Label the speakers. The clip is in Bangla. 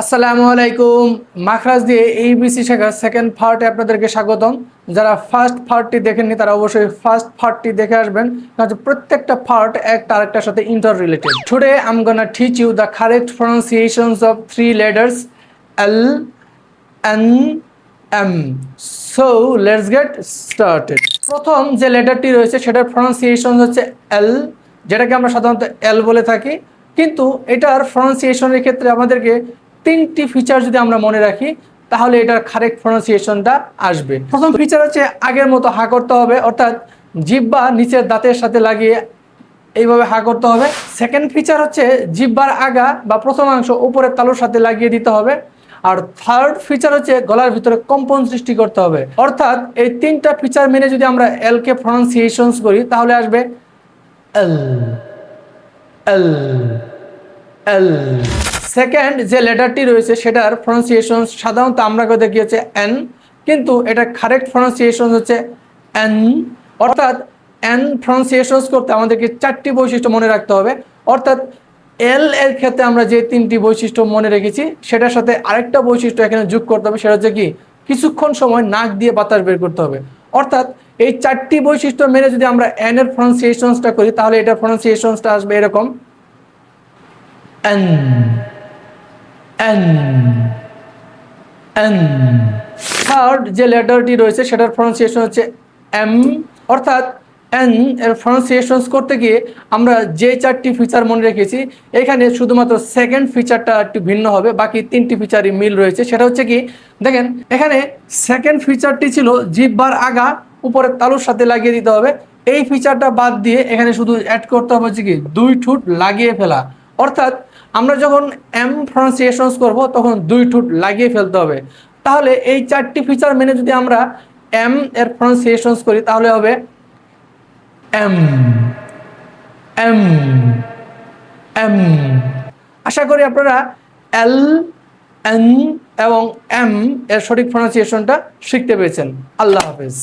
Speaker 1: আসসালামু আলাইকুম। মাখরাজ দিয়ে এই বিসি শাখার সেকেন্ড পার্টে আপনাদেরকে স্বাগতম। যারা ফার্স্ট পার্টটি দেখেননি, তারা অবশ্যই ফার্স্ট পার্টটি দেখে আসবেন। কারণ প্রত্যেকটা পার্ট একটা আরেকটার সাথে interrelated today I'm gonna teach you the correct pronunciations of three letters L N M so let's get started প্রথম যে লেটারটি রয়েছে, সেটার প্রনাউন্সিয়েশন হচ্ছে এল যেটাকে আমরা সাধারণত এল বলে থাকি। কিন্তু এটার প্রনাউন্সিয়েশনের ক্ষেত্রে আমাদেরকে তিনটি ফিচার যদি আমরা মনে রাখি, তাহলে এটার কারেক্ট প্রনাউন্সিয়েশনটা আসবে। প্রথম ফিচার হচ্ছে আগের মতো হা করতে হবে, অর্থাৎ জিব্বা নিচের দাঁতের সাথে লাগিয়ে এইভাবে হা করতে হবে। সেকেন্ড ফিচার হচ্ছে জিব্বার আগা বা প্রথমাংশ উপরের তালুর সাথে লাগিয়ে দিতে হবে। আর থার্ড ফিচার হচ্ছে গলার ভিতরে কম্পন সৃষ্টি করতে হবে। অর্থাৎ এই তিনটা ফিচার মেনে যদি আমরা এল কে প্রনাউন্সিয়েশনস করি, তাহলে আসবে এল এল এল সেকেন্ড যে লেটারটি রয়েছে, সেটার প্রনাউন্সিয়েশন সাধারণত আমরা করে দেখিয়েছে এন কিন্তু এটা কারেক্ট প্রনাউন্সিয়েশন হচ্ছে এন অর্থাৎ এন প্রনাউন্সিয়েশনস করতে আমাদেরকে চারটি বৈশিষ্ট্য মনে রাখতে হবে। অর্থাৎ এল এর ক্ষেত্রে আমরা যে তিনটি বৈশিষ্ট্য মনে রেখেছি, সেটার সাথে আরেকটা বৈশিষ্ট্য এখানে যোগ করতে হবে, সেটা হচ্ছে কি, কিছুক্ষণ সময় নাক দিয়ে বাতাস বের করতে হবে। অর্থাৎ এই চারটি বৈশিষ্ট্য মেনে যদি আমরা এন এর প্রনাউন্সিয়েশনসটা করি, তাহলে এটা প্রনাউন্সিয়েশনসটা আসবে এরকম এন এন এন থার্ড যে লেটারটি রয়েছে, সেটার প্রনাউন্সিয়েশন হচ্ছে এম অর্থাৎ এন এর প্রনাউন্সিয়েশনস করতে গিয়ে আমরা যে চারটি ফিচার মনে রেখেছি, এখানে শুধুমাত্র সেকেন্ড ফিচারটা একটু ভিন্ন হবে, বাকি তিনটি ফিচারই মিল রয়েছে। সেটা হচ্ছে কি, দেখেন, এখানে সেকেন্ড ফিচারটি ছিল জিব্বার আগা, উপরে তালুর সাথে লাগিয়ে দিতে হবে। এই ফিচারটা বাদ দিয়ে এখানে শুধু অ্যাড করতে হবে হচ্ছে কি, দুই ঠুট লাগিয়ে ফেলা। অর্থাৎ আমরা যখন এম প্রনাউন্সিয়েশনস করব, তখন দুই ঠুট লাগিয়ে ফেলতে হবে। তাহলে এই চারটি ফিচার মেনে যদি আমরা এম এর প্রনাউন্সিয়েশনস করি, তাহলে হবে এম এম এম আশা করি আপনারা এল এন এবং এম এর সঠিক প্রনাউন্সিয়েশনটা শিখতে পেরেছেন। আল্লাহ হাফেজ।